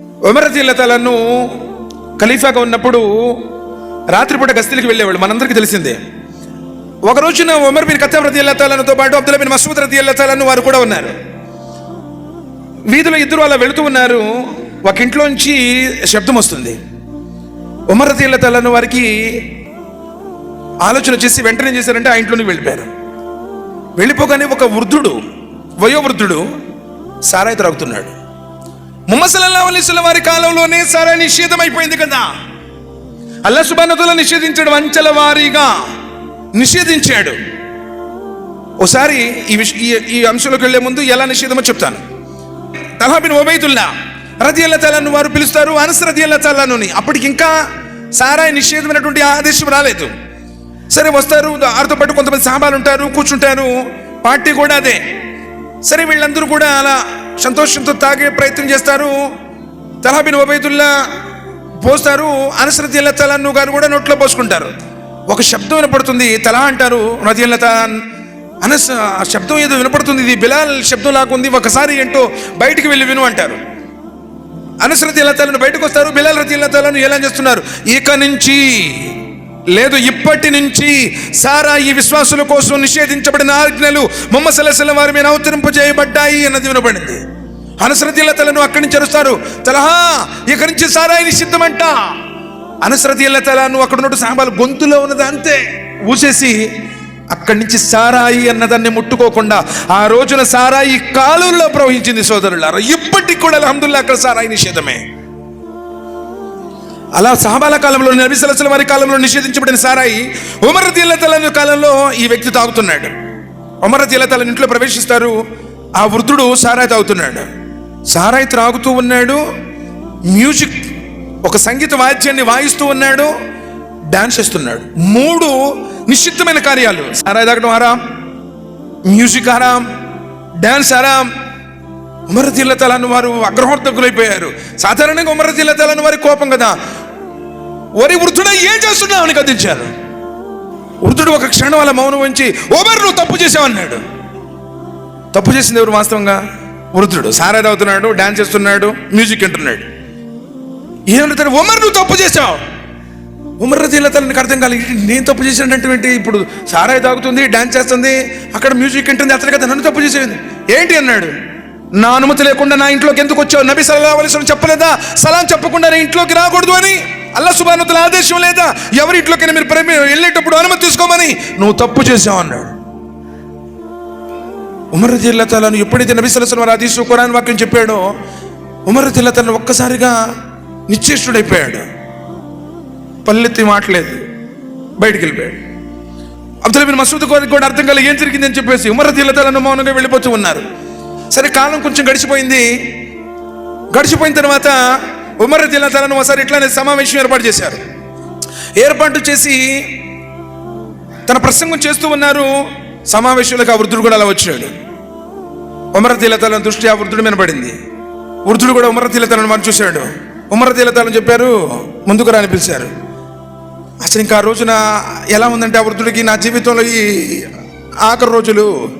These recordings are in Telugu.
ఉమర్ రజీలతలను ఖలీఫాగా ఉన్నప్పుడు రాత్రిపూట గస్తీలకు వెళ్ళేవాళ్ళు. మనందరికీ తెలిసిందే. ఒక రోజున ఉమర్ బిన్ ఖత్తాబ్ రతి అల్లతాలతో పాటు అబ్దుల్ బిన్ మసూద్ రతి అల్లతాలను వారు కూడా ఉన్నారు. వీధిలో ఇద్దరు అలా వెళుతూ ఉన్నారు. ఒక ఇంట్లోంచి శబ్దం వస్తుంది. ఉమర్ రతి అల్లతాలను వారికి ఆలోచన చేసి వెంటనే చేశారంటే ఆ ఇంట్లోనే వెళ్ళిపోయారు. వెళ్ళిపోగానే ఒక వృద్ధుడు వయోవృద్ధుడు సారాయి త్రాగుతున్నాడు. ముహమ్మద్ వారి కాలంలోనే సరే నిషేధం అయిపోయింది కదా. అల్లా సుబానతుల నిషేధించాడు అంచెల వారీగా నిషేధించాడు. ఓసారి ఈ విష ఈ అంశంలోకి వెళ్ళే ముందు ఎలా నిషేధమో చెప్తాను. తలహాబిన్ ఒబైదుల్లా రది అల్లా వారు పిలుస్తారు అనస్ రది అల్లా అప్పటికి ఇంకా సారాయి నిషేధమైనటువంటి ఆదేశం రాలేదు. సరే వస్తారు వారితో పాటు కొంతమంది సాంబాలు ఉంటారు కూర్చుంటారు పార్టీ కూడా అదే. సరే వీళ్ళందరూ కూడా అలా సంతోషంతో తాగే ప్రయత్నం చేస్తారు. తలహాబిన్ ఒబైదుల్లా పోస్తారు. అనసరతి తలాను గారు కూడా నోట్లో పోసుకుంటారు. ఒక శబ్దం వినపడుతుంది. తలా అంటారు. రతియల్లత అనస్ ఆ శబ్దం ఏదో వినపడుతుంది. ఇది బిలాల్ శబ్దం లాగుంది ఒకసారి ఏంటో బయటికి వెళ్ళి విను అంటారు. అనసరతి తలను బయటకు వస్తారు. బిలాల్ రతి తలను ఎలా చేస్తున్నారు? ఇక నుంచి లేదు ఇప్పటి నుంచి సారా ఈ విశ్వాసుల కోసం నిషేధించబడిన ఆజ్ఞలు ముహమ్మద్ వారి మీద అవతరింపు చేయబడ్డాయి అన్నది వినబడింది. అనసరతీలతలను అక్కడి నుంచి అరుస్తారు. తలహా ఇక్కడి నుంచి సారాయి నిషిద్ధమంట. అనసరతీలతలను అక్కడ ఉన్నట్టు సాంబాలు గొంతులో ఉన్నది అంతే. ఊసేసి అక్కడి నుంచి సారాయి అన్నదాన్ని ముట్టుకోకుండా ఆ రోజున సారాయి కాలువల్లో ప్రవహించింది సోదరులారా. ఇప్పటికి కూడా అలహదుల్లా అక్కడ సారాయి నిషేధమే. అలా సహబాల కాలంలో నబీ సలసల వారి కాలంలో నిషేధించబడిన సారాయి ఉమర తీలతల కాలంలో ఈ వ్యక్తి తాగుతున్నాడు. ఉమర తీలతల ఇంట్లో ప్రవేశిస్తారు. ఆ వృద్ధుడు సారాయి తాగుతున్నాడు. సారాయి త్రాగుతూ ఉన్నాడు. మ్యూజిక్ ఒక సంగీత వాద్యాన్ని వాయిస్తూ ఉన్నాడు. డాన్స్ చేస్తున్నాడు. మూడు నిశ్చితమైన కార్యాలు. సారాయి తాగడం ఆరాం మ్యూజిక్ ఆరాం డాన్స్ ఆరాం ఉమర జిల్లతలను వారు అగ్రహోర్తకులైపోయారు సాధారణంగా ఉమర జిల్లతలను వారి కోపం కదా. ఒరి వృద్ధుడ ఏం చేస్తున్నావు అని కదించారు వృద్ధుడు ఒక క్షణం అలా మౌనం ఉంచి ఓమర్ నువ్వు తప్పు చేసావన్నాడు తప్పు చేసింది ఎవరు వాస్తవంగా? వృద్ధుడు. సారా తాగుతున్నాడు డాన్స్ చేస్తున్నాడు మ్యూజిక్ వింటున్నాడు. ఏమంటారు ఉమర్ నువ్వు తప్పు చేసావు? ఉమర్ రజీలతలకు అర్థం కాలేదు. నేను తప్పు చేసినటువంటి ఇప్పుడు సారాయి తాగుతుంది డాన్స్ చేస్తుంది అక్కడ మ్యూజిక్ వింటుంది అతను కదా నన్ను తప్పు చేసేది. ఏంటి అన్నాడు. నా అనుమతి లేకుండా నా ఇంట్లోకి ఎందుకు వచ్చావు? నబీ సలహా వలసిన చెప్పలేదా? సలాం చెప్పకుండా నా ఇంట్లోకి రాకూడదు అని. అల్లా సుబానుతుల ఆదేశం లేదా? ఎవరి ఇంట్లోకైనా మీరు ప్రేమ వెళ్ళేటప్పుడు అనుమతి తీసుకోమని నువ్వు తప్పు చేసావు అన్నాడు. ఉమర్ జిల్లతలను ఎప్పుడైతే నబీ వారు ఆదేశం ఖురాన్ వాక్యం చెప్పాడో ఉమర్ జిల్లతలను ఒక్కసారిగా నిశ్చేష్టుడైపోయాడు. పల్లెత్తి మాట్లేదు బయటికి వెళ్ళిపోయాడు. అబ్దుల్ బిన్ మసూద్ గారికి కూడా అర్థం కాలే ఏం జరిగిందని చెప్పేసి ఉమర్ జిల్లతలను మౌనంగా వెళ్ళిపోతూ ఉన్నారు. సరే కాలం కొంచెం గడిచిపోయింది. గడిచిపోయిన తర్వాత ఉమ్మర జిల్లా తలను ఒకసారి ఇట్లానే సమావేశం ఏర్పాటు చేశారు. ఏర్పాటు చేసి తన ప్రసంగం చేస్తూ ఉన్నారు. సమావేశంలోకి ఆ వృద్ధుడు కూడా అలా వచ్చాడు. ఉమర దృష్టి ఆ వృద్ధుడు మీద పడింది. వృద్ధుడు కూడా ఉమర తీలతలను మనం చూశాడు. ఉమర చెప్పారు ముందుకు రాని పిలిచారు. అసలు ఇంకా ఆ రోజున ఎలా ఉందంటే ఆ వృద్ధుడికి నా జీవితంలో ఈ ఆఖరి రోజులు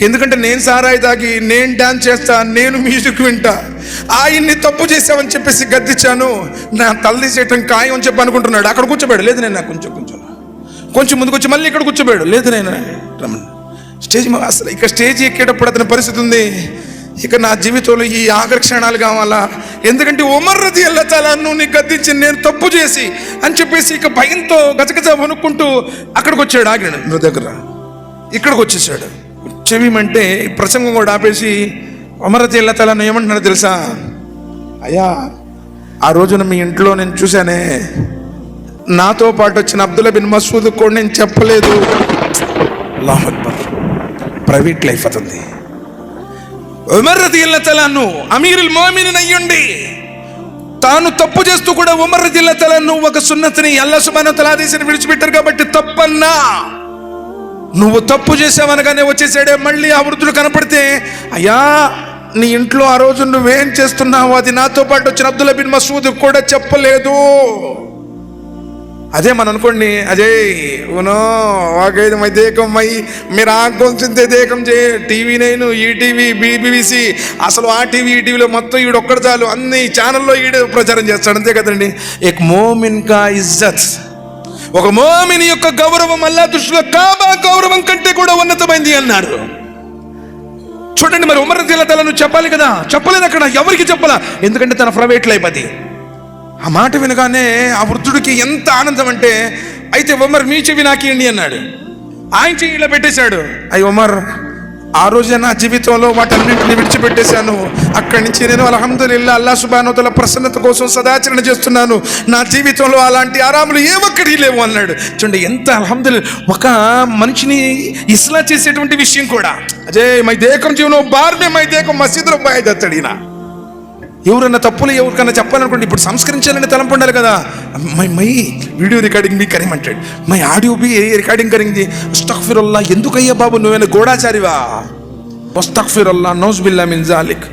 ఎందుకంటే నేను సారాయి తాగి నేను డ్యాన్స్ చేస్తా నేను మ్యూజిక్ వింటా. ఆయన్ని తప్పు చేసామని చెప్పేసి గద్దించాను. నా తల తీసేయటం ఖాయం అని చెప్పి అనుకుంటున్నాడు. అక్కడ కూర్చోబెడు. లేదు నేను కొంచెం కొంచెం. కొంచెం ముందుకు వచ్చి మళ్ళీ ఇక్కడ కూర్చోబెడు. లేదు నేను రమణ. స్టేజ్ అసలు ఇక స్టేజ్ ఎక్కేటప్పుడు అతని పరిస్థితి ఉంది. ఇక నా జీవితంలో ఈ ఆఖరి క్షణాలు కావాలా? ఎందుకంటే ఉమర్ రది చాలా నువ్వు నీ గద్దించి నేను తప్పు చేసి అని చెప్పేసి ఇక భయంతో గజగజ వణుక్కుంటూ అక్కడికి వచ్చాడు ఆగినాడు నువ్వు దగ్గర ఇక్కడికి వచ్చేసాడు. చెవిమంటే ప్రసంగం కూడా ఆపేసి అమరతి ఇల్లతలను ఏమంటున్నారు తెలుసా? అయ్యా ఆ రోజున మీ ఇంట్లో నేను చూశానే నాతో పాటు వచ్చిన అబ్దుల్ బిన్ మసూద్ కూడా నేను చెప్పలేదు. అక్బర్. ప్రైవేట్ లైఫ్ అతనిది. ఉమర్రతి ఇళ్ళతలను అమీరుల్ మోమిన్ అయ్యుండి తాను తప్పు చేస్తూ కూడా ఉమర్ రదియల్లతలను ఒక సున్నతిని అల్లా సుబాన తలాదీసిని విడిచిపెట్టారు కాబట్టి తప్పన్నా. నువ్వు తప్పు చేసావనగానే వచ్చేసాడే మళ్ళీ ఆ వృద్ధుడు కనపడితే అయ్యా నీ ఇంట్లో ఆ రోజు నువ్వేం చేస్తున్నావు అది నాతో పాటు వచ్చిన అబ్దుల్ బిన్ మసూద్ కూడా చెప్పలేదు. అదే మనం అనుకోండి అజయ్ ఉనో వాకైతే మై దేకం మై మీరు ఆంకొంచెం దేకం చే టీవీ నైన్ ఈటీవీ బీబీసీ అసలు ఆ టీవీ ఈ టీవీలో మొత్తం ఈడు ఒక్కడ చాలు అన్ని ఛానల్లో ఈడు ప్రచారం చేస్తాడు. అంతే కదండి. ఎక్ మోమిన్ కా ఇజ్జత్ ఒక మోమిని యొక్క గౌరవం అల్లా దృష్టిలో కాబా గౌరవం కంటే కూడా ఉన్నతమైంది అన్నారు చూడండి మరి ఉమర్ జిల్లా చెప్పాలి కదా? చెప్పలేదు అక్కడ. ఎవరికి చెప్పాలా? ఎందుకంటే తన ప్రైవేట్ లైఫ్ అది. ఆ మాట వినగానే ఆ వృద్ధుడికి ఎంత ఆనందం అంటే అయితే ఉమర్ మీ చెవి నాకియండి అన్నాడు. ఆయన చెయ్యి ఇలా పెట్టేశాడు. అయ్యి ఉమర్ ఆ రోజే నా జీవితంలో వాటన్నింటిని విడిచిపెట్టేశాను. అక్కడి నుంచి నేను అలహమ్దుల్లా అల్లా సుబానోతుల ప్రసన్నత కోసం సదాచరణ చేస్తున్నాను. నా జీవితంలో అలాంటి ఆరాములు ఏ ఒక్కడి లేవు అన్నాడు. చూడండి ఎంత అలహమ్దుల్ ఒక మనిషిని ఇస్లా చేసేటువంటి విషయం కూడా. అదే మై దేకం జీవనం బార్మే మై దేకం మసీదులో బాయ్ దత్తడినా. ఎవరన్నా తప్పులు ఎవరికన్నా చెప్పాలనుకోండి ఇప్పుడు సంస్కరించాలని తలంపు ఉండాలి కదా. మై మై వీడియో రికార్డింగ్ మీ కరీమంటాడు మై ఆడియో బి రికార్డింగ్ కరింది అస్తగ్ఫిరుల్లా ఎందుకయ్యా బాబు నువ్వేనా గోడాచారివా అస్తగ్ఫిరుల్లా నౌజ్ బిల్లా మిన్ జాలిక్.